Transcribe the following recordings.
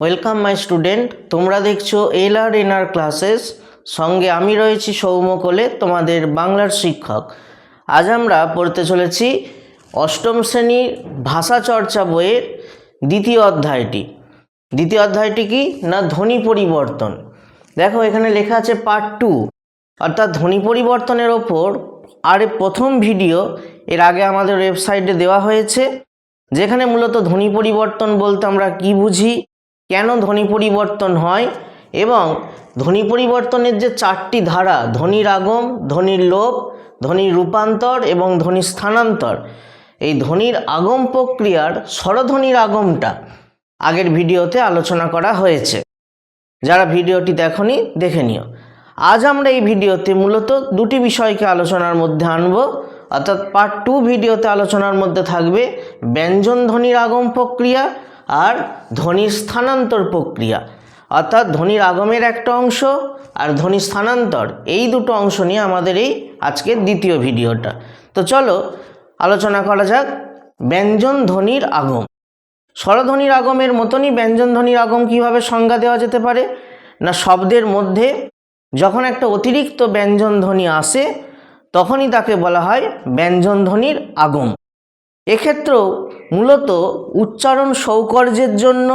Welcome my student তোমরা দেখছ এল আর N আর classes সঙ্গে আমি রয়েছি সৌম্য তোমাদের বাংলার শিক্ষক। আজ আমরা পড়তে চলেছি অষ্টম শ্রেণির ভাষা চর্চা বইয়ের দ্বিতীয় অধ্যায়টি। দ্বিতীয় অধ্যায়টি কি? না, ধ্বনি পরিবর্তন। দেখো, এখানে লেখা আছে পার্ট টু অর্থাৎ ধ্বনি পরিবর্তনের ওপর আর প্রথম ভিডিও এর আগে আমাদের ওয়েবসাইটে দেওয়া হয়েছে, যেখানে মূলত ধ্বনি পরিবর্তন বলতে আমরা কি বুঝি? কেন ধ্বনি পরিবর্তন হয়? এবং ধ্বনি পরিবর্তনের যে চারটি ধারা, ধ্বনির আগম, ধ্বনির লোপ, ধ্বনির রূপান্তর এবং ধ্বনির স্থানান্তর, এই ধ্বনির আগম প্রক্রিয়ার স্বরধ্বনির আগমটা আগের ভিডিওতে আলোচনা করা হয়েছে। যারা ভিডিওটি দেখনি, দেখে নিও। আজ আমরা এই ভিডিওতে মূলত দুটি বিষয়কে আলোচনার মধ্যে আনব। অর্থাৎ পার্ট টু ভিডিওতে আলোচনার মধ্যে থাকবে ব্যঞ্জন ধ্বনির আগম প্রক্রিয়া আর ধ্বনির স্থানান্তর প্রক্রিয়া। অর্থাৎ ধ্বনির আগমের একটা অংশ আর ধ্বনি স্থানান্তর, এই দুটো অংশ নিয়ে আমাদের এই আজকের দ্বিতীয় ভিডিওটা। তো চলো, আলোচনা করা যাক ব্যঞ্জন ধ্বনির আগম। স্বরধ্বনির আগমের মতনই ব্যঞ্জন ধ্বনির আগম কীভাবে সংজ্ঞা দেওয়া যেতে পারে? না, শব্দের মধ্যে যখন একটা অতিরিক্ত ব্যঞ্জন ধ্বনি আসে, তখনই তাকে বলা হয় ব্যঞ্জন ধ্বনির আগম। এক্ষেত্রেও মূলত উচ্চারণ সৌকর্যের জন্য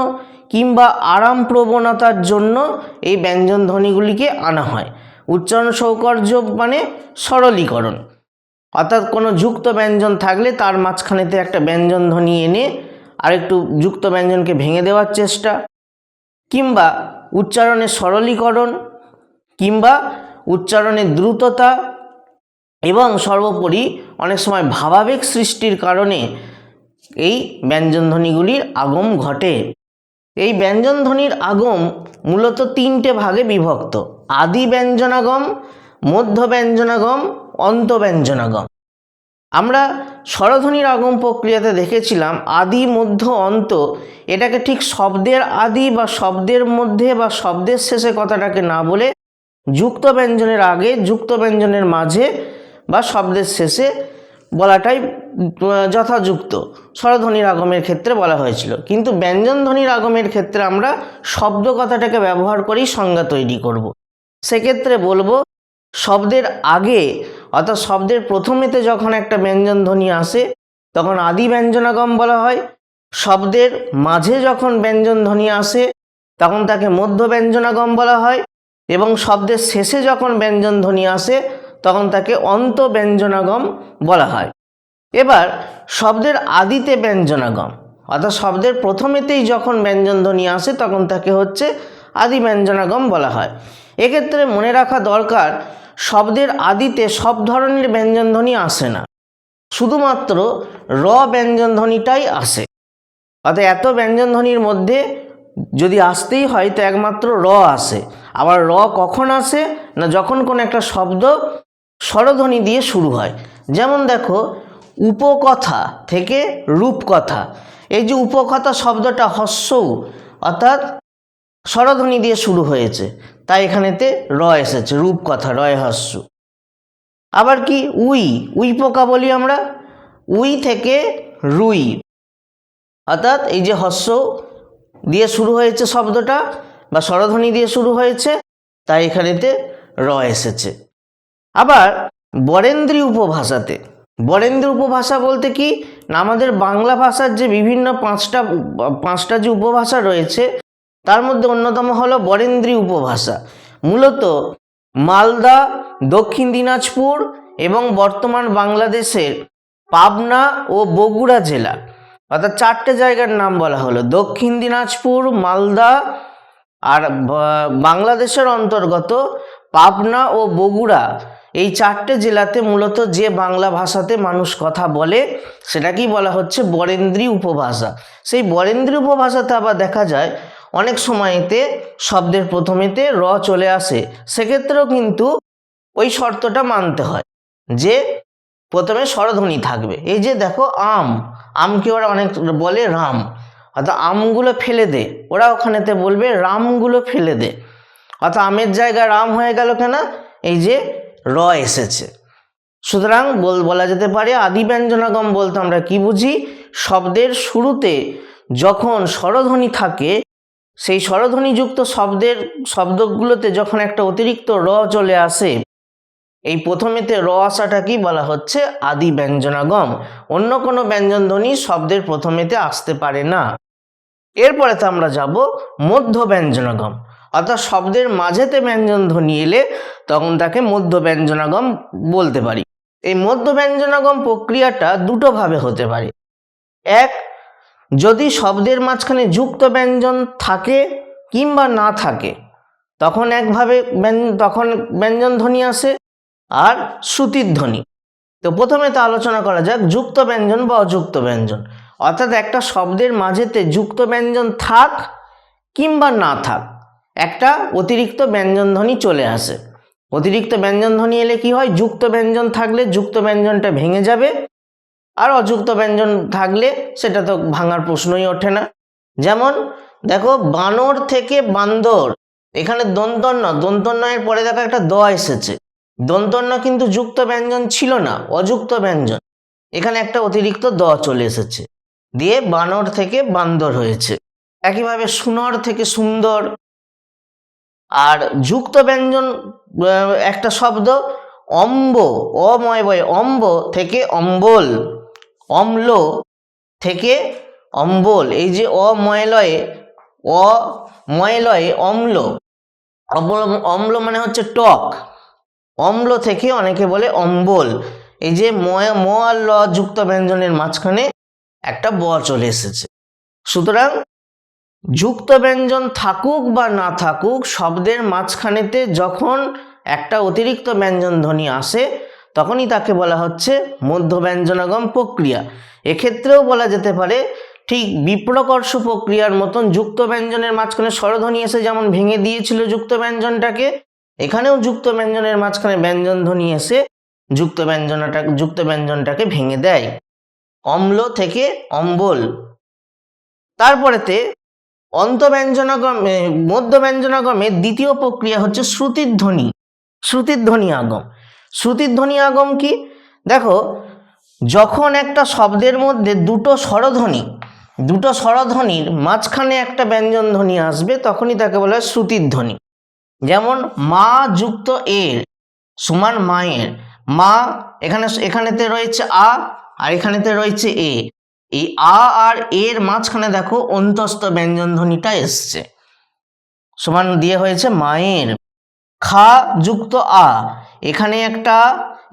কিংবা আরাম প্রবণতার জন্য এই ব্যঞ্জন ধ্বনিগুলিকে আনা হয়। উচ্চারণ সৌকর্য মানে সরলীকরণ। অর্থাৎ কোনো যুক্ত ব্যঞ্জন থাকলে তার মাঝখানেতে একটা ব্যঞ্জন ধ্বনি এনে আরেকটু যুক্ত ব্যঞ্জনকে ভেঙে দেওয়ার চেষ্টা। কিংবা উচ্চারণের সরলীকরণ কিংবা উচ্চারণের দ্রুততা এবং সর্বোপরি অনেক সময় ভাবাবেগ সৃষ্টির কারণে এই ব্যঞ্জনধ্বনিগুলির আগম ঘটে। এই ব্যঞ্জনধ্বনির আগম মূলত তিনটে ভাগে বিভক্ত। আদি ব্যঞ্জনাগম, মধ্য ব্যঞ্জনাগম, অন্ত ব্যঞ্জনাগম। আমরা স্বরধ্বনির আগম প্রক্রিয়াতে দেখেছিলাম আদি, মধ্য, অন্ত। এটাকে ঠিক শব্দের আদি বা শব্দের মধ্যে বা শব্দের শেষে কথাটাকে না বলে যুক্ত ব্যঞ্জনের আগে, যুক্ত ব্যঞ্জনের মাঝে বা শব্দের শেষে বলাটাই যথাযুক্ত। স্বরধ্বনির আগমের ক্ষেত্রে বলা হয়েছিল। কিন্তু ব্যঞ্জন ধ্বনির আগমের ক্ষেত্রে আমরা শব্দ কথাটাকে ব্যবহার করেই সংজ্ঞা তৈরি করব। সেক্ষেত্রে বলব, শব্দের আগে, অর্থাৎ শব্দের প্রথমেতে যখন একটা ব্যঞ্জন ধ্বনি আসে, তখন আদি ব্যঞ্জনাগম বলা হয়। শব্দের মাঝে যখন ব্যঞ্জন ধ্বনি আসে, তখন তাকে মধ্য ব্যঞ্জনাগম বলা হয়। এবং শব্দের শেষে যখন ব্যঞ্জন ধ্বনি আসে তখন তাকে অন্ত ব্যঞ্জনাগম বলা হয়। এবার শব্দের আদিতে ব্যঞ্জনাগম, অর্থাৎ শব্দের প্রথমেতেই যখন ব্যঞ্জন ধ্বনি আসে তখন তাকে হচ্ছে আদি ব্যঞ্জনাগম বলা হয়। এক্ষেত্রে মনে রাখা দরকার, শব্দের আদিতে সব ধরনের ব্যঞ্জন ধ্বনি আসে না। শুধুমাত্র র ব্যঞ্জন ধ্বনিটাই আসে। অর্থাৎ এত ব্যঞ্জন ধ্বনির মধ্যে যদি আসতেই হয় তো একমাত্র র আসে। আবার র কখন আসে না যখন কোনো একটা শব্দ স্বরধ্বনি দিয়ে শুরু হয়। যেমন দেখো, উপকথা থেকে রূপকথা। এই যে উপকথা শব্দটা হস্য অর্থাৎ স্বরধ্বনি দিয়ে শুরু হয়েছে। তাই এখানেতে র এসেছে, রূপকথা, রয় হস্য। আবার কি? উই উই পোকা বলি আমরা। উই থেকে রুই। অর্থাৎ এই যে হস্য দিয়ে শুরু হয়েছে শব্দটা, বা স্বরধ্বনি দিয়ে শুরু হয়েছে, তাই এখানেতে র এসেছে। আবার বরেন্দ্রী উপভাষাতে। বরেন্দ্রী উপভাষা বলতে কি? না, আমাদের বাংলা ভাষার যে বিভিন্ন পাঁচটা পাঁচটা যে উপভাষা রয়েছে, তার মধ্যে অন্যতম হলো বরেন্দ্রী উপভাষা। মূলত মালদা, দক্ষিণ দিনাজপুর এবং বর্তমান বাংলাদেশের পাবনা ও বগুড়া জেলা। অর্থাৎ চারটে জায়গার নাম বলা হলো। দক্ষিণ দিনাজপুর, মালদা আর বাংলাদেশের অন্তর্গত পাবনা ও বগুড়া। এই চারটে জেলাতে মূলত যে বাংলা ভাষাতে মানুষ কথা বলে, সেটাকেই বলা হচ্ছে বরেন্দ্রী উপভাষা। সেই বরেন্দ্রী উপভাষাতে আবার দেখা যায়, অনেক সময়তে শব্দের প্রথমেতে র চলে আসে, সেক্ষেত্রেও কিন্তু ওই শর্তটা মানতে হয় যে প্রথমে স্বরধ্বনি থাকবে। এই যে দেখো আম, আমকে ওরা অনেক বলে রাম। অর্থাৎ আমগুলো ফেলে দে, ওরা ওখানেতে বলবে রামগুলো ফেলে দে। অর্থাৎ আমের জায়গায় রাম হয়ে গেল কেনা? এই যে র এসেছে। সুতরাং বল, বলা যেতে পারে আদি ব্যঞ্জনাগম বলতে আমরা কি বুঝি? শব্দের শুরুতে যখন স্বরধ্বনি থাকে, সেই স্বরধ্বনিযুক্ত শব্দের, শব্দগুলোতে যখন একটা অতিরিক্ত র চলে আসে, এই প্রথমেতে র আসাটাকেই বলা হচ্ছে? আদি ব্যঞ্জনাগম। অন্য কোনো ব্যঞ্জনধ্বনি শব্দের প্রথমেতে আসতে পারে না। এরপরে তো আমরা যাব মধ্য ব্যঞ্জনাগম। অর্থাৎ শব্দের মাঝেতে ব্যঞ্জন ধ্বনি এলে তখন তাকে মধ্য ব্যঞ্জনাগম বলতে পারি। এই মধ্য ব্যঞ্জনাগম প্রক্রিয়াটা দুটোভাবে হতে পারে। এক, যদি শব্দের মাঝখানে যুক্ত ব্যঞ্জন থাকে কিংবা না থাকে, তখন একভাবে তখন ব্যঞ্জন ধ্বনি আসে আর শ্রুতির ধ্বনি। তো প্রথমে তো আলোচনা করা যাক, যুক্ত ব্যঞ্জন বা অযুক্ত ব্যঞ্জন। অর্থাৎ একটা শব্দের মাঝেতে যুক্ত ব্যঞ্জন থাক কিংবা না থাক, একটা অতিরিক্ত ব্যঞ্জন ধ্বনি চলে আসে। অতিরিক্ত ব্যঞ্জন ধ্বনি এলে কি হয়? যুক্ত ব্যঞ্জন থাকলে যুক্ত ব্যঞ্জনটা ভেঙে যাবে। আর অযুক্ত ব্যঞ্জন থাকলে সেটা তো ভাঙার প্রশ্নই ওঠে না। যেমন, দেখো, বানর থেকে বান্দর। এখানে দন্তন্য দন্তন্যের পরে দেখো একটা দ এসেছে। দন্তন্য কিন্তু যুক্ত ব্যঞ্জন ছিল না, অযুক্ত ব্যঞ্জন। এখানে একটা অতিরিক্ত দ চলে এসেছে। দিয়ে বানর থেকে বান্দর হয়েছে। একইভাবে সুনর থেকে সুন্দর। আর যুক্ত ব্যঞ্জন একটা শব্দ, অম্ব, অময় বয়, অম্ব থেকে অম্বল, অম্ল থেকে অম্বল, এই যে অময়লয়ে অময়লয়ে অম্ল অম্ল মানে হচ্ছে টক, অম্ল থেকে অনেকে বলে অম্বল, এই যে ময় ম আর যুক্ত ব্যঞ্জনের মাঝখানে একটা ব চলে এসেছে। সুতরাং যুক্ত ব্যঞ্জন থাকুক বা না থাকুক, শব্দের মাঝখানেতে যখন একটা অতিরিক্ত ব্যঞ্জন ধ্বনি আসে, তখনই তাকে বলা হচ্ছে মধ্য ব্যঞ্জনাগম প্রক্রিয়া। এক্ষেত্রেও বলা যেতে পারে, ঠিক বিপ্রকর্ষ প্রক্রিয়ার মতন যুক্ত ব্যঞ্জনের মাঝখানে স্বরধ্বনি এসে যেমন ভেঙে দিয়েছিল যুক্ত ব্যঞ্জনটাকে এখানেও যুক্ত ব্যঞ্জনের মাঝখানে ব্যঞ্জন ধ্বনি এসে যুক্ত ব্যঞ্জনাটা যুক্ত ব্যঞ্জনটাকে ভেঙে দেয়। অম্ল থেকে অম্বল। তারপরেতে অন্তব্যঞ্জনাগমে মধ্য ব্যঞ্জনাগমের দ্বিতীয় প্রক্রিয়া হচ্ছে শ্রুতির ধ্বনি শ্রুতির ধ্বনি আগম। শ্রুতির ধ্বনি আগম কি? দেখো, যখন একটা শব্দের মধ্যে দুটো স্বরধ্বনি, দুটো স্বরধ্বনির মাঝখানে একটা ব্যঞ্জন ধ্বনি আসবে, তখনই তাকে বলা হয় শ্রুতির ধ্বনি। যেমন, মা যুক্ত এর, সমান মায়ের, মা এখানে, এখানেতে রয়েছে আ, আর এখানেতে রয়েছে এ। এই আ আর এর মাঝখানে দেখো অন্তস্থ ব্যঞ্জন ধ্বনিটা এসছে। সমান দিয়ে হয়েছে মায়ের। খা যুক্ত আ, এখানে একটা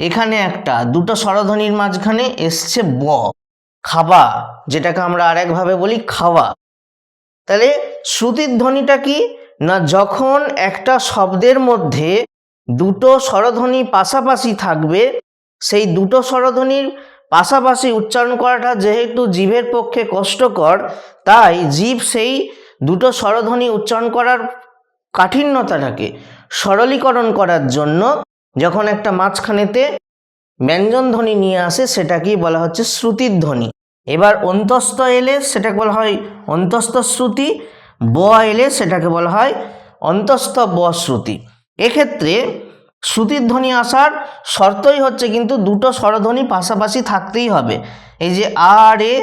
এখানে একটা, দুটো স্বরধ্বনির মাঝখানে এসছে ব। খাবা, যেটাকে আমরা আরেকভাবে বলি খাওয়া। তাহলে শ্রুতির ধ্বনিটা কি? না যখন একটা শব্দের মধ্যে দুটো স্বরধ্বনি পাশাপাশি থাকবে, সেই দুটো স্বরধ্বনির পাশাপাশি উচ্চারণ করাটা যেহেতু জীবের পক্ষে কষ্টকর, তাই জীব সেই দুটো স্বরধ্বনি উচ্চারণ করার কাঠিন্যতাটাকে সরলীকরণ করার জন্য যখন একটা মাঝখানেতে ব্যঞ্জন ধ্বনি নিয়ে আসে, সেটাকেই বলা হচ্ছে শ্রুতির ধ্বনি। এবার অন্তস্থ এলে সেটাকে বলা হয় অন্তস্থ শ্রুতি, ব এলে সেটাকে বলা হয় অন্তস্থ ব শ্রুতি। এক্ষেত্রে শ্রুতির ধ্বনি আসার শর্তই হচ্ছে কিন্তু দুটো স্বরধ্বনি পাশাপাশি থাকতেই হবে। এই যে আ আর এ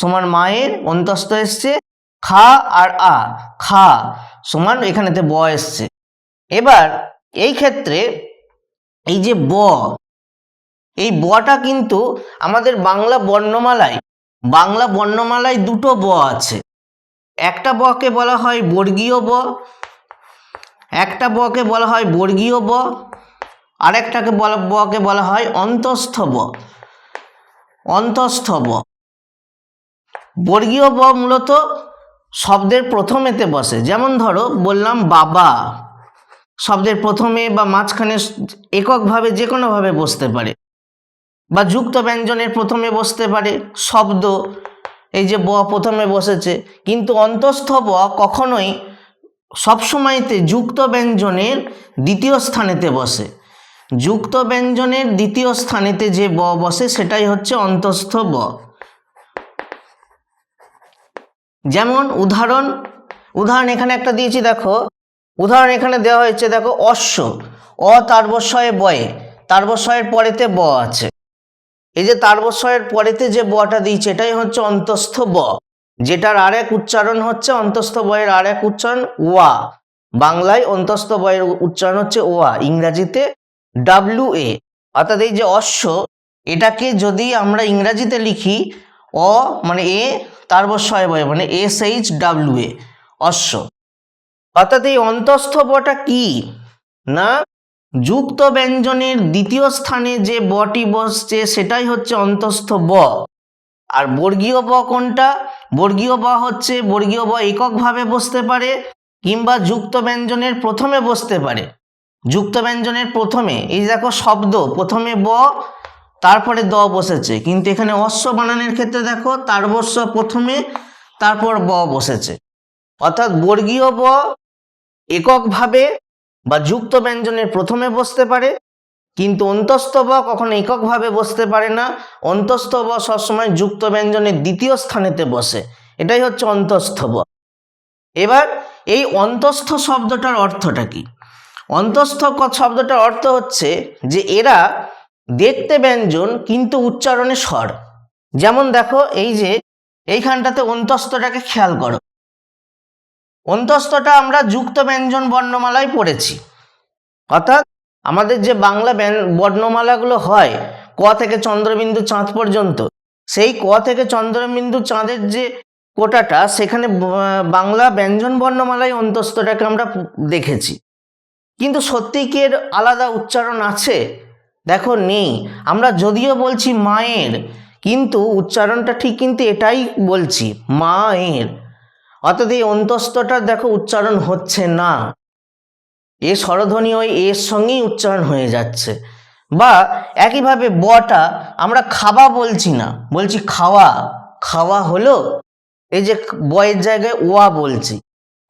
সমান মায়ের অন্তস্থ এসছে খা আর আ খা সমান এখানেতে ব এসছে। এবার এই ক্ষেত্রে এই যে ব, এই বটা কিন্তু আমাদের বাংলা বর্ণমালায় বাংলা বর্ণমালায় দুটো ব আছে। একটা বকে বলা হয় বর্গীয় ব, একটা বকে বলা হয় বর্গীয় ব আরেকটাকে বলা, বকে বলা হয় অন্তস্থ ব অন্তস্থ ব বর্গীয় ব মূলত শব্দের প্রথমেতে বসে। যেমন ধরো, বললাম বাবা। শব্দের প্রথমে বা মাঝখানে এককভাবে যে কোনোভাবে বসতে পারে। বা যুক্ত ব্যঞ্জনের প্রথমে বসতে পারে। শব্দ, এই যে ব প্রথমে বসেছে। কিন্তু অন্তস্থ ব কখনোই সবসময়তে যুক্ত ব্যঞ্জনের দ্বিতীয় স্থানেতে বসে। যুক্ত ব্যঞ্জনের দ্বিতীয় স্থানেতে যে ব বসে, সেটাই হচ্ছে অন্তস্থ ব। যেমন উদাহরণ উদাহরণ এখানে একটা দিয়েছি, দেখো। উদাহরণ এখানে দেওয়া হয়েছে, দেখো, অশ্ব। অ তারবস্বয়ে বয়ে তারবস্বয়ের পরেতে ব আছে। এই যে তারবস্বয়ের পরেতে যে বটা দিয়েছে, এটাই হচ্ছে অন্তস্থ ব। যেটার আর এক উচ্চারণ হচ্ছে অন্তস্থ বয়ের আর এক উচ্চারণ ওয়া। বাংলায় অন্তস্থ বয়ের উচ্চারণ হচ্ছে ওয়া, ইংরাজিতে ডাব্লু এ অর্থাৎ এই যে অশ্ব, এটাকে যদি আমরা ইংরাজিতে লিখি, অ মানে এ তারপর শয় বয় মানে এস এইচ ডাব্লু এ অশ্ব। অর্থাৎ এই অন্তস্থ বটা কি? না যুক্ত ব্যঞ্জনের দ্বিতীয় স্থানে যে বটি বসছে, সেটাই হচ্ছে অন্তস্থ ব আর বর্গীয় ব কোনটা? বর্গীয় ব হচ্ছে, বর্গীয় ব এককভাবে বসতে পারে, কিংবা যুক্ত ব্যঞ্জনের প্রথমে বসতে পারে। যুক্ত ব্যঞ্জনের প্রথমে, এই দেখো শব্দ, প্রথমে ব, তারপরে দ বসেছে। কিন্তু এখানে অশ্ব বানানের ক্ষেত্রে দেখো, তার বর্ষ প্রথমে, তারপর ব বসেছে। অর্থাৎ বর্গীয় ব এককভাবে বা যুক্ত ব্যঞ্জনের প্রথমে বসতে পারে, কিন্তু অন্তস্থ ব কখনো এককভাবে বসতে পারে না। অন্তস্থ ব সবসময় যুক্ত ব্যঞ্জনের দ্বিতীয় স্থানেতে বসে। এটাই হচ্ছে অন্তস্থ ব। এবার এই অন্তস্থ শব্দটার অর্থটা কি? অন্তস্থ শব্দটার অর্থ হচ্ছে যে এরা দেখতে ব্যঞ্জন কিন্তু উচ্চারণে স্বর। যেমন দেখো, এই যে এইখানটাতে অন্তস্থটাকে খেয়াল করো। অন্তস্থটা আমরা যুক্ত ব্যঞ্জন বর্ণমালায় পড়েছি। অর্থাৎ আমাদের যে বাংলা বর্ণমালাগুলো হয়, ক থেকে চন্দ্রবিন্দু চাঁদ পর্যন্ত, সেই ক থেকে চন্দ্রবিন্দু চাঁদের যে কোটাটা, সেখানে বাংলা ব্যঞ্জন বর্ণমালায় অন্তস্থটাকে আমরা দেখেছি। কিন্তু সত্যি কি এর আলাদা উচ্চারণ আছে? দেখো, নেই। আমরা যদিও বলছি মায়ের, কিন্তু উচ্চারণটা ঠিক কিন্তু এটাই বলছি, মায়ের। অর্থাৎ এই অন্তস্থটার দেখো উচ্চারণ হচ্ছে না। এ স্বরধ্বনি ওই এর সঙ্গেই উচ্চারণ হয়ে যাচ্ছে। বা একইভাবে বটা আমরা খাওয়া বলছি না, বলছি খাওয়া। খাওয়া হলো এই যে বয়ের জায়গায় ওয়া বলছি।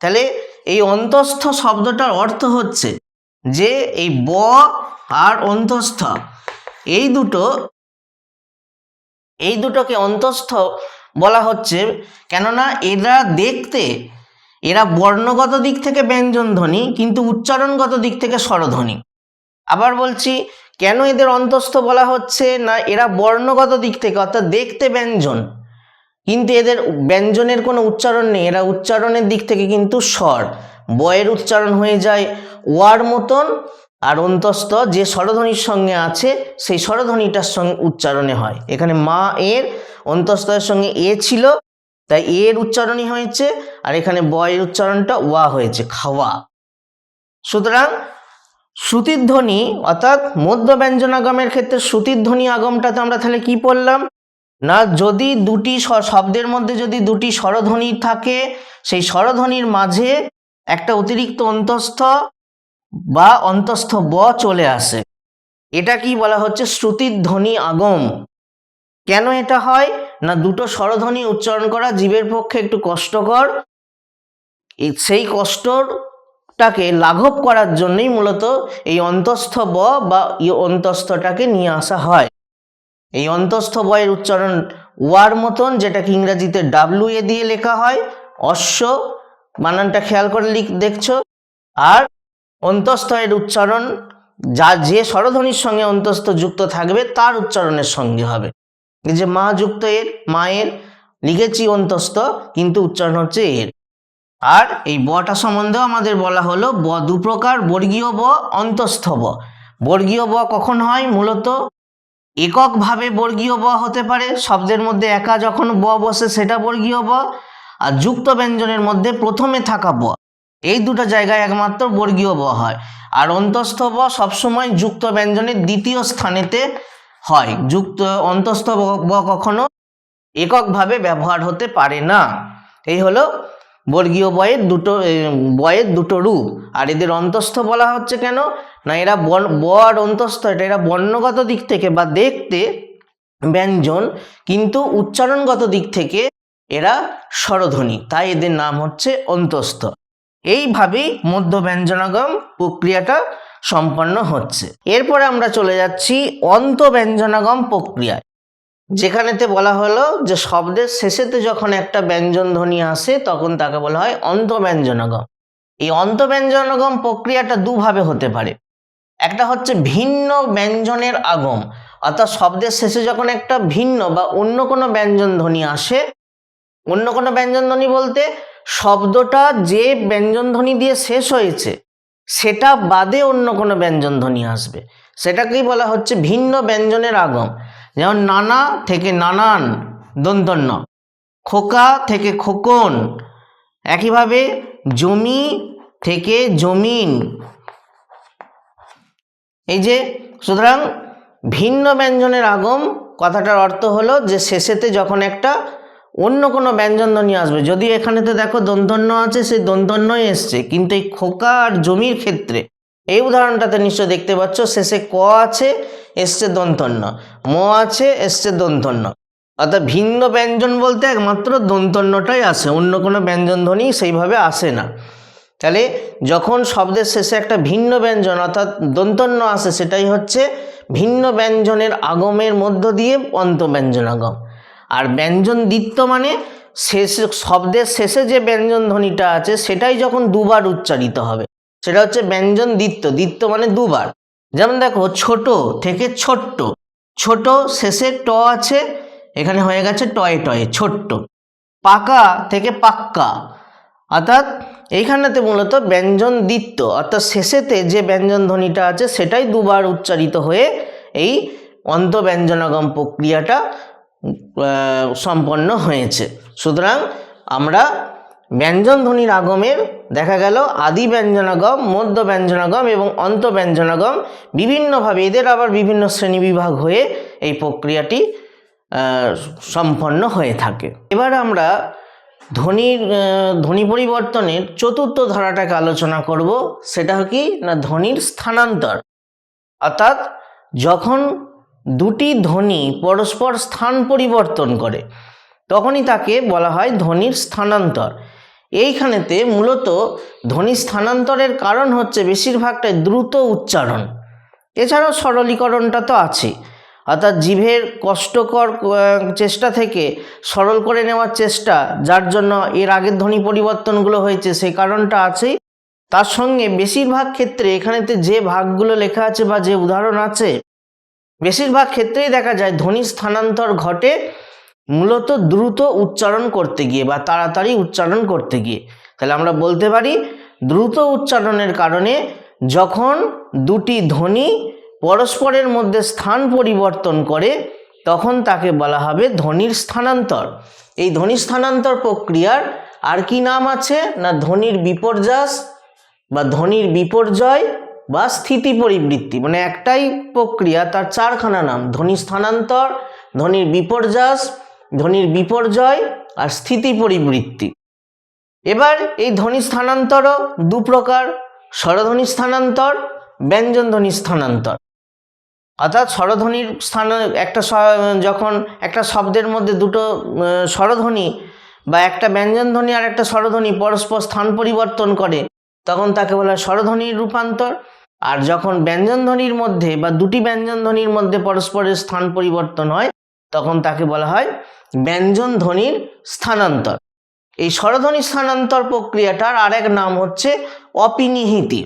তাহলে এই অন্তস্থ শব্দটার অর্থ হচ্ছে যে এই ব আর অন্তস্থ, এই দুটো, এই দুটোকে অন্তস্থ বলা হচ্ছে কেননা এরা দেখতে, এরা বর্ণগত দিক থেকে ব্যঞ্জন ধ্বনি কিন্তু উচ্চারণগত দিক থেকে স্বরধ্বনি। আবার বলছি, কেন এদের অন্তস্থ বলা হচ্ছে না এরা বর্ণগত দিক থেকে, অর্থাৎ দেখতে ব্যঞ্জন? কিন্তু এদের ব্যঞ্জনের কোনো উচ্চারণ নেই। এরা উচ্চারণের দিক থেকে কিন্তু স্বর। বয়ের উচ্চারণ হয়ে যায় ওয়ার মতন আর অন্তস্থ যে স্বরধ্বনির সঙ্গে আছে সেই স্বরধ্বনিটার সঙ্গে উচ্চারণে হয়। এখানে মা, এর অন্তস্থের সঙ্গে এ ছিল, তাই এর উচ্চারণই হয়েছে আর এখানে বয়ের উচ্চারণটা ওয়া হয়েছে, খাওয়া। সুতরাং শ্রুতির ধ্বনি অর্থাৎ মধ্য ব্যঞ্জনাগমের ক্ষেত্রে শ্রুতির ধ্বনি আগমটাতে আমরা তাহলে কি পড়লাম? না, যদি দুটি শব্দের মধ্যে যদি দুটি স্বরধ্বনি থাকে, সেই স্বরধ্বনির মাঝে একটা অতিরিক্ত অন্তস্থ বা অন্তস্থ ব চলে আসে। এটা কি বলা হচ্ছে? শ্রুতির ধ্বনি আগম। কেন এটা হয়? না, দুটো স্বরধ্বনি উচ্চারণ করা জীবের পক্ষে একটু কষ্টকর। সেই কষ্টটাকে লাঘব করার জন্যই মূলত এই অন্তস্থ ব বা অন্তস্থটাকে নিয়ে আসা হয়। এই অন্তস্থ বয়ের উচ্চারণ ওয়ার মতন, যেটাকে ইংরাজিতে ডাব্লু এ দিয়ে লেখা হয়। অশ্ব বানানটা খেয়াল করে লিখ, দেখছ? আর অন্তস্থ এর উচ্চারণ, যা যে স্বরধ্বনির সঙ্গে অন্তস্থ যুক্ত থাকবে, তার উচ্চারণের সঙ্গে হবে। এই যে মা যুক্ত এর মায়ের লিখেছি অন্তস্থ, কিন্তু উচ্চারণ হচ্ছে এর। আর এই বটা সম্বন্ধেও আমাদের বলা হলো, ব দু প্রকার বর্গীয় ব, অন্তস্থ ব। বর্গীয় ব কখন হয়? মূলত এককভাবে বর্গীয় ব হতে পারে, শব্দের মধ্যে একা যখন ব বসে সেটা বর্গীয় ব, আর যুক্ত ব্যঞ্জনের মধ্যে প্রথমে থাকা ব। এই দুটো জায়গায় একমাত্র বর্গীয় ব হয়। আর অন্তস্থ ব সবসময় যুক্ত ব্যঞ্জনের দ্বিতীয় স্থানেতে হয়। যুক্ত, অন্তস্থ ব- কখনো এককভাবে ব্যবহার হতে পারে না। এই হলো বর্গীয় বয়ের দুটো বয়ের দুটো রূপ। আর এদের অন্তস্থ বলা হচ্ছে কেন? না, এরা ব আর অন্তস্থ, এটা এরা বর্ণগত দিক থেকে বা দেখতে ব্যঞ্জন, কিন্তু উচ্চারণগত দিক থেকে এরা স্বরধ্বনি, তাই এদের নাম হচ্ছে অন্তস্থ। এইভাবেই মধ্য ব্যঞ্জনাগম প্রক্রিয়াটা সম্পন্ন হচ্ছে। এরপরে আমরা চলে যাচ্ছি অন্ত ব্যঞ্জনাগম প্রক্রিয়ায়। যেখানেতে বলা হলো যে শব্দের শেষেতে যখন একটা ব্যঞ্জন ধ্বনি আসে, তখন তাকে বলা হয় অন্ত ব্যঞ্জনাগম এই অন্ত ব্যঞ্জনাগম প্রক্রিয়াটা দুভাবে হতে পারে। একটা হচ্ছে ভিন্ন ব্যঞ্জনের আগম, অর্থাৎ শব্দের শেষে যখন একটা ভিন্ন বা অন্য কোনো ব্যঞ্জন ধ্বনি আসে, অন্য কোনো ব্যঞ্জনধ্বনি বলতে শব্দটা যে ব্যঞ্জনধ্বনি দিয়ে শেষ হয়েছে, সেটা বাদে অন্য কোনো ব্যঞ্জনধ্বনি আসবে। সেটাকেই বলা হচ্ছে ভিন্ন ব্যঞ্জনের আগম। যেমন নানা থেকে নানান দন্তন্য, খোকা থেকে খোকন, একইভাবে জমি থেকে জমিন। এই যে, সুতরাং ভিন্ন ব্যঞ্জনের আগম, কথাটার অর্থ হলো যে শেষেতে যখন একটা অন্য কোনো ব্যঞ্জনধ্বনি আসবে, যদিও এখানেতে দেখো দন্তন্য আছে সেই দন্তন্যই এসছে, কিন্তু এই খোকা আর জমির ক্ষেত্রে, এই উদাহরণটাতে নিশ্চয় দেখতে পাচ্ছ, শেষে ক আছে এসছে দন্তন্য। ম আছে, এসছে দন্তন্য। অর্থাৎ ভিন্ন ব্যঞ্জন বলতে একমাত্র দন্তন্যটাই আসে অন্য কোনো ব্যঞ্জনধ্বনি সেইভাবে আসে না। তাহলে যখন শব্দের শেষে একটা ভিন্ন ব্যঞ্জন অর্থাৎ দন্তন্য আসে, সেটাই হচ্ছে ভিন্ন ব্যঞ্জনের আগমের মধ্য দিয়ে অন্ত ব্যঞ্জন আগম। আর ব্যঞ্জন দ্বিত্ব মানে শেষে, শব্দের শেষে যে ব্যঞ্জন ধ্বনিটা আছে, সেটাই যখন দুবার উচ্চারিত হবে, সেটা হচ্ছে ব্যঞ্জন দ্বিত্ব। দ্বিত্ব মানে দুবার। যেমন দেখো, ছোট থেকে ছোট্ট। ছোট শেষে ট আছে, এখানে হয়ে গেছে টয়ে টয়ে, ছোট্ট। পাকা থেকে পাক্কা। অর্থাৎ এইখানেতে মূলত ব্যঞ্জন দ্বিত্ব, অর্থাৎ শেষেতে যে ব্যঞ্জন ধ্বনিটা আছে, সেটাই দুবার উচ্চারিত হয়ে এই অন্ত ব্যঞ্জনাগম প্রক্রিয়াটা সম্পন্ন হয়েছে। সুতরাং আমরা ব্যঞ্জন ধ্বনির আগমের দেখা গেল আদি ব্যঞ্জনাগম, মধ্য ব্যঞ্জনাগম এবং অন্ত ব্যঞ্জনাগম বিভিন্নভাবে। এদের আবার বিভিন্ন শ্রেণীবিভাগ হয়ে এই প্রক্রিয়াটি সম্পন্ন হয়ে থাকে। এবার আমরা ধ্বনির ধ্বনি পরিবর্তনের চতুর্থ ধারাটাকে আলোচনা করব। সেটা কি না ধ্বনির স্থানান্তর? অর্থাৎ যখন দুটি ধ্বনি পরস্পর স্থান পরিবর্তন করে, তখনই তাকে বলা হয় ধ্বনির স্থানান্তর। এইখানেতে মূলত ধ্বনি স্থানান্তরের কারণ হচ্ছে বেশিরভাগটাই দ্রুত উচ্চারণ। এছাড়াও সরলীকরণটা তো আছে অর্থাৎ জিভের কষ্টকর চেষ্টা থেকে সরল করে নেওয়ার চেষ্টা, যার জন্য এর আগের ধ্বনি পরিবর্তনগুলো হয়েছে, সেই কারণটা আছেই। তার সঙ্গে বেশিরভাগ ক্ষেত্রে এখানেতে যে ভাগগুলো লেখা আছে বা যে উদাহরণ আছে, বেশিরভাগ ক্ষেত্রেই দেখা যায় ধ্বনি স্থানান্তর ঘটে মূলত দ্রুত উচ্চারণ করতে গিয়ে বা তাড়াতাড়ি উচ্চারণ করতে গিয়ে। তাহলে আমরা বলতে পারি, দ্রুত উচ্চারণের কারণে যখন দুটি ধ্বনি পরস্পরের মধ্যে স্থান পরিবর্তন করে, তখন তাকে বলা হবে ধ্বনির স্থানান্তর। এই ধ্বনি স্থানান্তর প্রক্রিয়ার আর কি নাম আছে? না ধ্বনির বিপর্যাস বা ধ্বনির বিপর্যয় বা স্থিতি পরিবৃত্তি। মানে একটাই প্রক্রিয়া, তার চারখানা নাম। ধ্বনি স্থানান্তর, ধ্বনির বিপর্যাস ধ্বনির বিপর্যয় আর স্থিতি পরিবৃত্তি। এবার এই ধ্বনি স্থানান্তরও দু প্রকার, স্বরধ্বনি স্থানান্তর, ব্যঞ্জন ধ্বনি স্থানান্তর। অর্থাৎ স্বরধ্বনির স্থান, একটা যখন একটা শব্দের মধ্যে দুটো স্বরধ্বনি বা একটা ব্যঞ্জন ধ্বনি আর একটা স্বরধ্বনি পরস্পর স্থান পরিবর্তন করে, তখন তাকে বলা হয় স্বরধ্বনির রূপান্তর। আর যখন ব্যঞ্জনধ্বনির মধ্যে বা দুটি ব্যঞ্জনধ্বনির মধ্যে পরস্পরের স্থান পরিবর্তন হয় তখন তাকে বলা হয় ব্যঞ্জন ধ্বনির স্থানান্তর। এই স্বরধ্বনি স্থানান্তর প্রক্রিয়াটার আরেক নাম হচ্ছে অপিনিহিতি।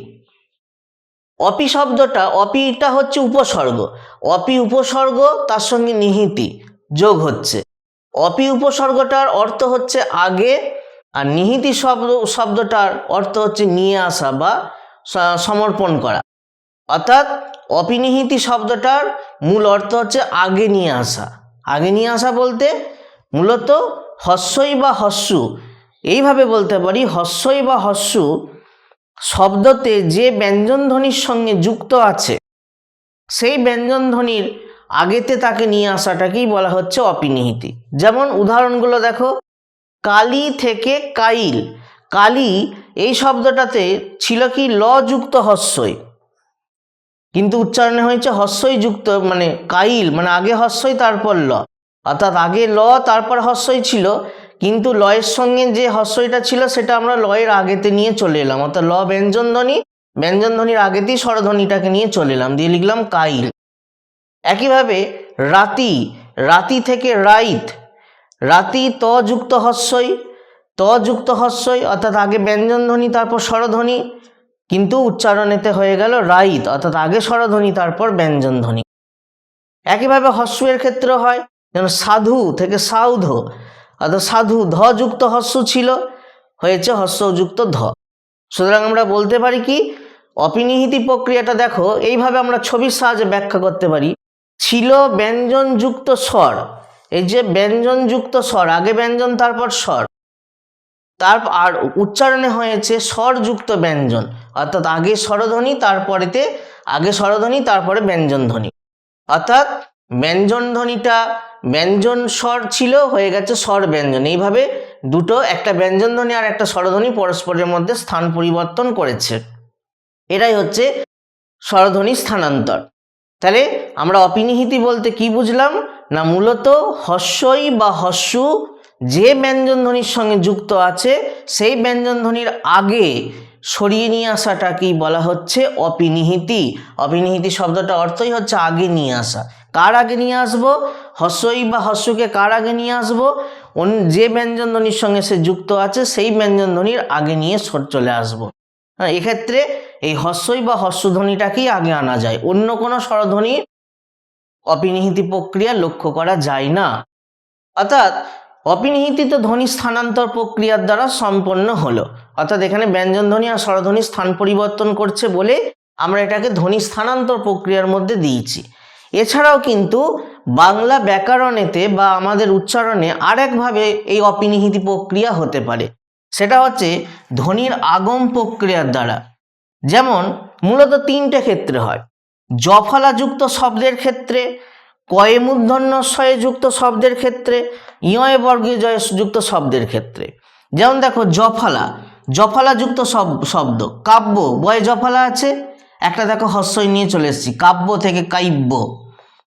অপি শব্দটা, অপিটা হচ্ছে উপসর্গ। অপি উপসর্গ, তার সঙ্গে নিহিতি, যোগ হচ্ছে। অপি উপসর্গটার অর্থ হচ্ছে আগে, আর নিহিতি শব্দ, শব্দটার অর্থ হচ্ছে নিয়ে আসা বা সমর্পণ করা। অর্থাৎ অপিনিহিতি শব্দটার মূল অর্থ হচ্ছে আগে নিয়ে আসা। আগে নিয়ে আসা বলতে মূলত হস্যই বা হস্যু। এইভাবে বলতে পারি, হস্যই বা হস্যু শব্দতে যে ব্যঞ্জনধ্বনির সঙ্গে যুক্ত আছে, সেই ব্যঞ্জনধ্বনির আগেতে তাকে নিয়ে আসাটাকেই বলা হচ্ছে অপিনিহিতি। যেমন উদাহরণগুলো দেখো, কালি থেকে কাইল। কালি এই শব্দটাতে ছিল কি, ল যুক্ত হস্যই। কিন্তু উচ্চারণে হয়েছে হস্যই যুক্ত মানে কাইল মানে আগে হস্যই, তারপর ল। অর্থাৎ আগে ল, তারপর হস্যই ছিল, কিন্তু লয়ের সঙ্গে যে হস্যইটা ছিল, সেটা আমরা লয়ের আগেতে নিয়ে চলে এলাম। অর্থাৎ ল ব্যঞ্জনধ্বনি ব্যঞ্জনধ্বনির আগেতেই স্বরধ্বনিটাকে নিয়ে চলে এলাম, দিয়ে লিখলাম কাইল। একইভাবে রাতি রাতি থেকে রাইত, রাতি ত যুক্ত হস্যই, ত যুক্ত হস্যই, অর্থাৎ আগে ব্যঞ্জনধ্বনি তারপর স্বরধ্বনি কিন্তু উচ্চারণেতে হয়ে গেল রাইত, অর্থাৎ আগে স্বরধ্বনি, তারপর ব্যঞ্জন ধ্বনি একইভাবে হস্যের ক্ষেত্রে হয় যেন সাধু থেকে সাউধ, অর্থাৎ সাধু ধ যুক্ত হস্য ছিল, হয়েছে হস্যযুক্ত ধ। সুতরাং আমরা বলতে পারি কি, অপিনিহিতি প্রক্রিয়াটা দেখো, এইভাবে আমরা ছবির সাহায্যে ব্যাখ্যা করতে পারি। ছিল ব্যঞ্জনযুক্ত স্বর, এই যে ব্যঞ্জনযুক্ত স্বর, আগে ব্যঞ্জন, তারপর স্বর। তার আর উচ্চারণে হয়েছে স্বরযুক্ত ব্যঞ্জন। অর্থাৎ আগে স্বরধ্বনি, তারপরেতে, আগে স্বরধ্বনি, তারপরে ব্যঞ্জন ধ্বনি অর্থাৎ ব্যঞ্জন ধ্বনিটা ব্যঞ্জন স্বর ছিল, হয়ে গেছে স্বর ব্যঞ্জন। এইভাবে দুটো, একটা ব্যঞ্জন ধ্বনি আর একটা স্বরধ্বনি পরস্পরের মধ্যে স্থান পরিবর্তন করেছে। এটাই হচ্ছে স্বরধ্বনি স্থানান্তর। তাহলে আমরা অপিনিহিতি বলতে কি বুঝলাম? না মূলত হস্যই বা হস্যু যে ব্যঞ্জন ধ্বনির সঙ্গে যুক্ত আছে, সেই ব্যঞ্জন ধ্বনির আগে সরিয়ে নিয়ে আসাটাকেই বলা হচ্ছে? অপিনিহিতি। অপিনিহিতি শব্দটা অর্থই হচ্ছে আগে নিয়ে আসা। কার আগে নিয়ে আসব? হস্যই বা হস্যকে কার আগে নিয়ে আসব? যে ব্যঞ্জন ধ্বনির সঙ্গে সে যুক্ত আছে, সেই ব্যঞ্জন ধ্বনির আগে নিয়ে সর, চলে আসব। হ্যাঁ এক্ষেত্রে এই হস্যই বা হস্যধ্বনিটাকেই আগে আনা যায়। অন্য কোনো স্বরধ্বনি অপিনিহিতি প্রক্রিয়া লক্ষ্য করা যায় না। অর্থাৎ অপিনিহিতি ধ্বনি স্থানান্তর প্রক্রিয়ার দ্বারা সম্পন্ন হলো। অর্থাৎ এখানে ব্যঞ্জন ধ্বনি আর স্বরধ্বনি স্থান পরিবর্তন করছে বলে আমরা এটাকে ধ্বনি স্থানান্তর প্রক্রিয়ার মধ্যে দিয়েছি। এছাড়াও কিন্তু বাংলা ব্যাকরণেতে বা আমাদের উচ্চারণে আরেকভাবে এই অপিনিহিতি প্রক্রিয়া হতে পারে। সেটা হচ্ছে ধ্বনির আগম প্রক্রিয়ার দ্বারা। যেমন মূলত তিনটে ক্ষেত্রে হয়। জফলাযুক্ত শব্দের ক্ষেত্রে কয়ে মূর্ধন্যস্বয়ে যুক্ত শব্দের ক্ষেত্রে ইয় বর্গীয় জয় যুক্ত শব্দের ক্ষেত্রে। যেমন দেখো, জফলা, জফলাযুক্ত সব শব্দ। কাব্য, বয়ে জফালা আছে, একটা দেখো হস্যই নিয়ে চলে এসেছি। কাব্য থেকে কাব্য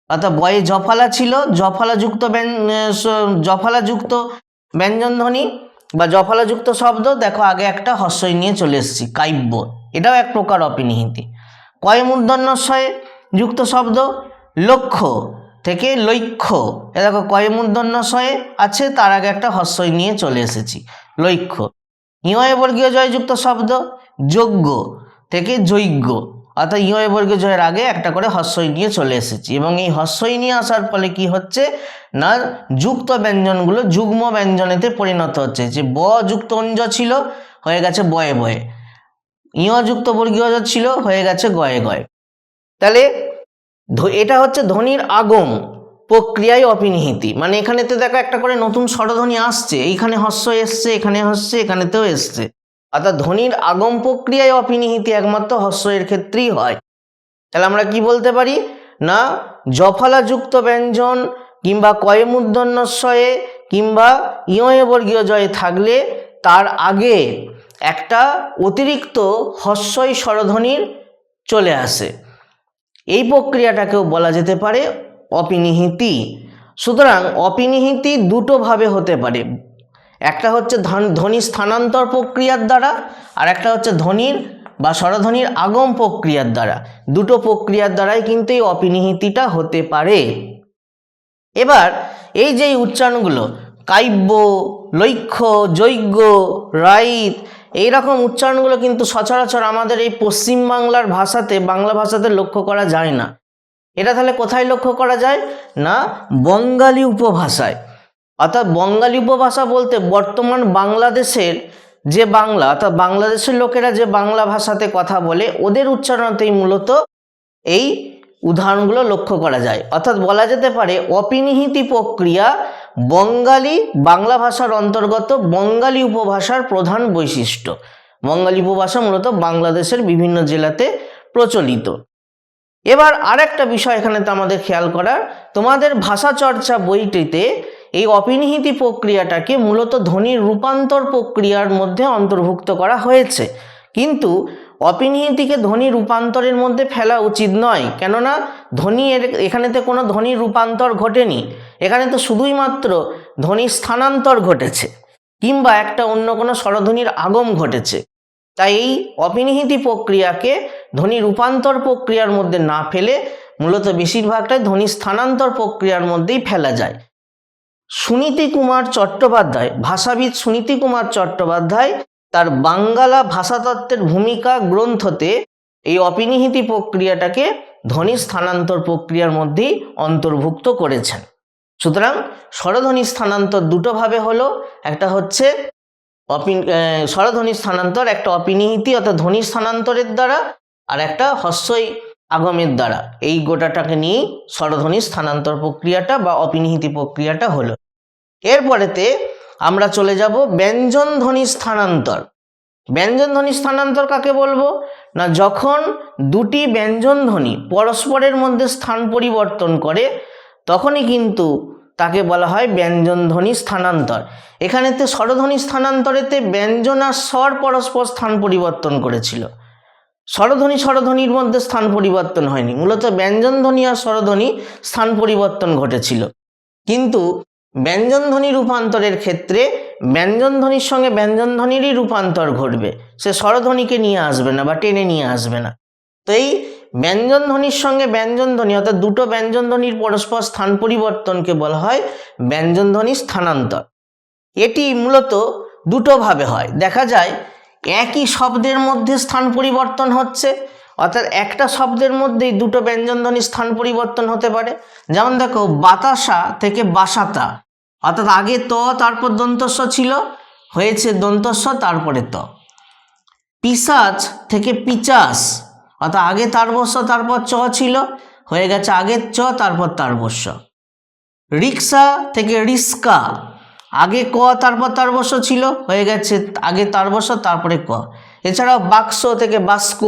অর্থাৎ বয়ে জফালা ছিল, জফলাযুক্ত ব্যঞ্জ- স- জফলাযুক্ত ব্যঞ্জনধ্বনি বা জফলাযুক্ত শব্দ, দেখো আগে একটা হস্যই নিয়ে চলে এসেছি কাব্য এটাও এক প্রকার অপিনিহিতি কয় মূর্ধন্যস্বয়ে যুক্ত শব্দ, লক্ষ্য। থেকে লক্ষ্য। এ দেখো কয় মূর্ধন্যস্বয়ে আছে, তার আগে একটা হস্যই নিয়ে চলে এসেছি। লক্ষ্য। ইয় বর্গীয় জয়যুক্ত শব্দ যোগ্য থেকে যৈজ্ঞ। অর্থাৎ ইয় বর্গীয় জয়ের আগে একটা করে হস্যই নিয়ে চলে এসেছি। এবং এই হস্যই নিয়ে আসার ফলে কি হচ্ছে? না, যুক্ত ব্যঞ্জনগুলো যুগ্ম ব্যঞ্জনেতে পরিণত হচ্ছে। যে ব যুক্ত অঞ্জ ছিল, হয়ে গেছে বয়ে বয়ে। ইয় যুক্ত বর্গীয় ছিল, হয়ে গেছে গয়ে গয়ে। তাহলে এটা হচ্ছে ধ্বনির আগম প্রক্রিয়ায় অপিনিহিতি মানে এখানেতে দেখো একটা করে নতুন স্বরধ্বনি আসছে, এইখানে হস্য এসছে, এখানে হচ্ছে এখানেতেও এসছে। অর্থাৎ ধ্বনির আগম প্রক্রিয়ায় অপিনিহিতি একমাত্র হস্যের ক্ষেত্রেই হয়। তাহলে আমরা কি বলতে পারি? না, জফলাযুক্ত ব্যঞ্জন কিংবা কয়ে কিংবা ইয় বর্গীয় জয়ে থাকলে তার আগে একটা অতিরিক্ত হস্যই স্বরধ্বনির চলে আসে। এই প্রক্রিয়াটাকেও বলা যেতে পারে অপিনিহিতি। সুতরাং অপিনিহিতি দুটোভাবে হতে পারে। একটা হচ্ছে ধ্বন- স্থানান্তর প্রক্রিয়ার দ্বারা, আর একটা হচ্ছে ধ্বনির বা স্বরধ্বনির আগম প্রক্রিয়ার দ্বারা। দুটো প্রক্রিয়ার দ্বারাই কিন্তু এই অপিনিহিতিটা হতে পারে। এবার এই যে উচ্চারণগুলো, কাব্য, লক্ষ্য, যজ্ঞ, রাইত এইরকম উচ্চারণগুলো কিন্তু সচরাচর আমাদের এই পশ্চিমবাংলার ভাষাতে, বাংলা ভাষাতে লক্ষ্য করা যায় না। এটা তাহলে কোথায় লক্ষ্য করা যায়? না, বঙ্গালী উপভাষায়। অর্থাৎ বঙ্গালী উপভাষা বলতে বর্তমান বাংলাদেশের যে বাংলা, অর্থাৎ বাংলাদেশের লোকেরা যে বাংলা ভাষাতে কথা বলে, ওদের উচ্চারণতেই মূলত এই উদাহরণগুলো লক্ষ্য করা যায়। অর্থাৎ বলা যেতে পারে, অপিনিহিতি প্রক্রিয়া বঙ্গালী বাংলা ভাষার অন্তর্গত বঙ্গালী উপভাষার প্রধান বৈশিষ্ট্য। বঙ্গালী উপভাষা মূলত বাংলাদেশের বিভিন্ন জেলাতে প্রচলিত। এবার আরেকটা বিষয় এখানে তো আমাদের খেয়াল করার, তোমাদের ভাষা চর্চা বইটিতে এই অপিনিহিতি প্রক্রিয়াটাকে মূলত ধ্বনির রূপান্তর প্রক্রিয়ার মধ্যে অন্তর্ভুক্ত করা হয়েছে। কিন্তু অপিনিহিতিকে ধ্বনি রূপান্তরের মধ্যে ফেলা উচিত নয়, কেননা ধ্বনি এর এখানেতে কোনো ধ্বনির রূপান্তর ঘটেনি। এখানে তো শুধুই মাত্র ধ্বনি স্থানান্তর ঘটেছে, কিংবা একটা অন্য কোনো স্বরধ্বনির আগম ঘটেছে। তাই এই অপিনিহিতি প্রক্রিয়াকে ধ্বনি রূপান্তর প্রক্রিয়ার মধ্যে না ফেলে মূলত বেশিরভাগটাই ধ্বনি স্থানান্তর প্রক্রিয়ার মধ্যেই ফেলা যায়। সুনীতি কুমার চট্টোপাধ্যায়, ভাষাবিদ সুনীতি কুমার চট্টোপাধ্যায় তার বাঙ্গালা ভাষাতত্ত্বের ভূমিকা গ্রন্থতে এই অপিনিহিতি প্রক্রিয়াটাকে ধ্বনি স্থানান্তর প্রক্রিয়ার মধ্যেই অন্তর্ভুক্ত করেছেন। সুতরাং স্বরধ্বনি স্থানান্তর দুটোভাবে হলো একটা হচ্ছে অপি আহ, স্বরধ্বনি স্থানান্তর একটা অপিনিহিতি অর্থাৎ ধ্বনি স্থানান্তরের দ্বারা আর একটা হস্যই আগমের দ্বারা। এই গোটাটাকে নিয়েই স্বরধ্বনি স্থানান্তর প্রক্রিয়াটা বা অপিনিহিতি প্রক্রিয়াটা হলো। এরপরেতে আমরা চলে যাব ব্যঞ্জন ধ্বনি স্থানান্তর। ব্যঞ্জন ধ্বনি স্থানান্তর কাকে বলব? না, যখন দুটি ব্যঞ্জন ধ্বনি পরস্পরের মধ্যে স্থান পরিবর্তন করে, তখনই কিন্তু তাকে বলা হয় ব্যঞ্জন ধ্বনি স্থানান্তর। এখানেতে স্বরধ্বনি স্থানান্তরেতে ব্যঞ্জন আর স্বর পরস্পর স্থান পরিবর্তন করেছিল। স্বরধ্বনি স্বরধ্বনির মধ্যে স্থান পরিবর্তন হয়নি। মূলত ব্যঞ্জন ধ্বনি আর স্বরধ্বনি স্থান পরিবর্তন ঘটেছিল। কিন্তু ব্যঞ্জন ধ্বনি রূপান্তরের ক্ষেত্রে ব্যঞ্জন ধ্বনির সঙ্গে ব্যঞ্জন ধ্বনিরই রূপান্তর ঘটবে। সে স্বরধ্বনিকে নিয়ে আসবে না বা টেনে নিয়ে আসবে না। তো এই ব্যঞ্জন ধ্বনির সঙ্গে ব্যঞ্জন ধ্বনি অর্থাৎ দুটো ব্যঞ্জন ধ্বনির পরস্পর স্থান পরিবর্তনকে বলা হয় ব্যঞ্জন ধ্বনি স্থানান্তর। এটি মূলত দুটোভাবে হয়। দেখা যায় একই শব্দের মধ্যে স্থান পরিবর্তন হচ্ছে, অর্থাৎ একটা শব্দের মধ্যেই দুটো ব্যঞ্জনধ্বনি স্থান পরিবর্তন হতে পারে। যেমন দেখো, বাতাসা থেকে বাসাতা। অর্থাৎ আগে ত তারপর দন্তস্ব ছিল, হয়েছে দন্তস্ব, তারপরে ত। পিসাচ থেকে পিচাস, অর্থাৎ আগে তারবস্য তারপর চ ছিল, হয়ে গেছে আগে চ, তারপর তারবস্য রিক্সা থেকে রিস্কা, আগে ক, তারপর তার বর্ষ ছিল, হয়ে গেছে আগে তার বর্ষ, তারপরে ক। এছাড়াও বাক্স থেকে বাস্ক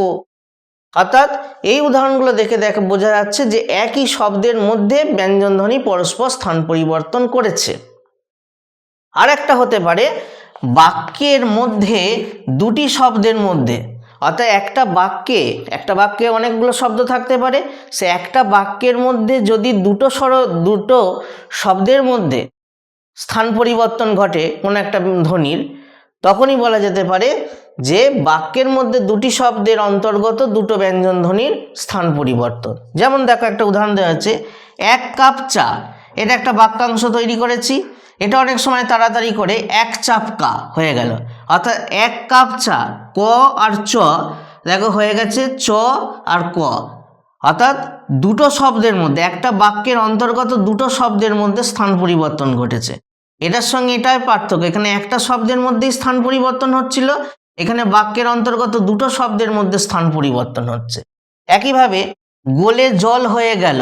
অর্থাৎ এই উদাহরণগুলো দেখে দেখে, বোঝা যাচ্ছে যে একই শব্দের মধ্যে ব্যঞ্জনধ্বনি পরস্পর স্থান পরিবর্তন করেছে। আর একটা হতে পারে, বাক্যের মধ্যে দুটি শব্দের মধ্যে, অর্থাৎ একটা বাক্যে একটা বাক্যে অনেকগুলো শব্দ থাকতে পারে, সে একটা বাক্যের মধ্যে যদি দুটো স্বর দুটো শব্দের মধ্যে স্থান পরিবর্তন ঘটে কোনো একটা ধ্বনির, তখনই বলা যেতে পারে যে বাক্যের মধ্যে দুটি শব্দের অন্তর্গত দুটো ব্যঞ্জন ধ্বনির স্থান পরিবর্তন। যেমন দেখো, একটা উদাহরণ দেওয়া হচ্ছে এক কাপ চা, এটা একটা বাক্যাংশ তৈরি করেছি, এটা অনেক সময় তাড়াতাড়ি করে এক চাপ কা হয়ে গেল। অর্থাৎ এক কাপ চা, ক আর চ, দেখো হয়ে গেছে চ আর ক। অর্থাৎ দুটো শব্দের মধ্যে, একটা বাক্যের অন্তর্গত দুটো শব্দের মধ্যে স্থান পরিবর্তন ঘটেছে। এটার সঙ্গে এটাই পার্থক্য, এখানে একটা শব্দের মধ্যেই স্থান পরিবর্তন হচ্ছিল এখানে বাক্যের অন্তর্গত দুটো শব্দের মধ্যে স্থান পরিবর্তন হচ্ছে। একইভাবে গোলে জল হয়ে গেল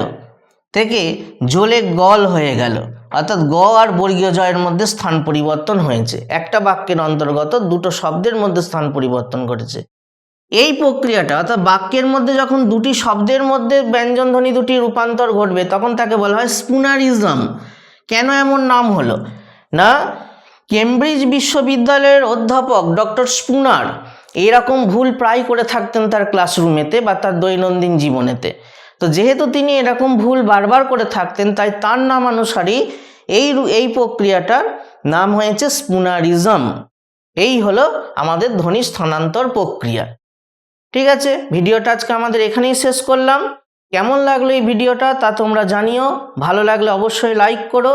থেকে জলে গল হয়ে গেল, অর্থাৎ গ আর বর্গীয় জয়ের মধ্যে স্থান পরিবর্তন হয়েছে। একটা বাক্যের অন্তর্গত দুটো শব্দের মধ্যে স্থান পরিবর্তন ঘটেছে। এই প্রক্রিয়াটা, অর্থাৎ বাক্যের মধ্যে যখন দুটি শব্দের মধ্যে ব্যঞ্জনধ্বনি দুটি রূপান্তর ঘটবে, তখন তাকে বলা হয় স্পুনারিজম। কেন এমন নাম হলো? না কেমব্রিজ বিশ্ববিদ্যালয়ের অধ্যাপক ডক্টর স্পুনার এরকম ভুল প্রায় করে থাকতেন তার ক্লাসরুমেতে বা তার দৈনন্দিন জীবনেতে। তো যেহেতু তিনি এরকম ভুল বারবার করে থাকতেন, তাই তার নাম অনুসারেই এই এই প্রক্রিয়াটার নাম হয়েছে স্পুনারিজম। এই হলো আমাদের ধ্বনি স্থানান্তর প্রক্রিয়া। ঠিক আছে? ভিডিওটা আজকে আমাদের এখানেই শেষ করলাম। কেমন লাগল এই ভিডিওটা তা তোমরা জানিও। ভালো লাগলে অবশ্যই লাইক করো।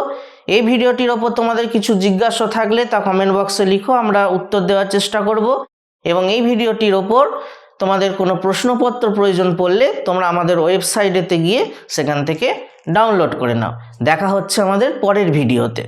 এই ভিডিওটির ওপর তোমাদের কিছু জিজ্ঞাসা থাকলে তা কমেন্ট বক্সে লিখো, আমরা উত্তর দেওয়ার চেষ্টা করব। এবং এই ভিডিওটির ওপর তোমাদের কোনো প্রশ্নপত্র প্রয়োজন পড়লে তোমরা আমাদের ওয়েবসাইটেতে গিয়ে সেখান থেকে ডাউনলোড করে নাও। দেখা হচ্ছে আমাদের পরের ভিডিওতে।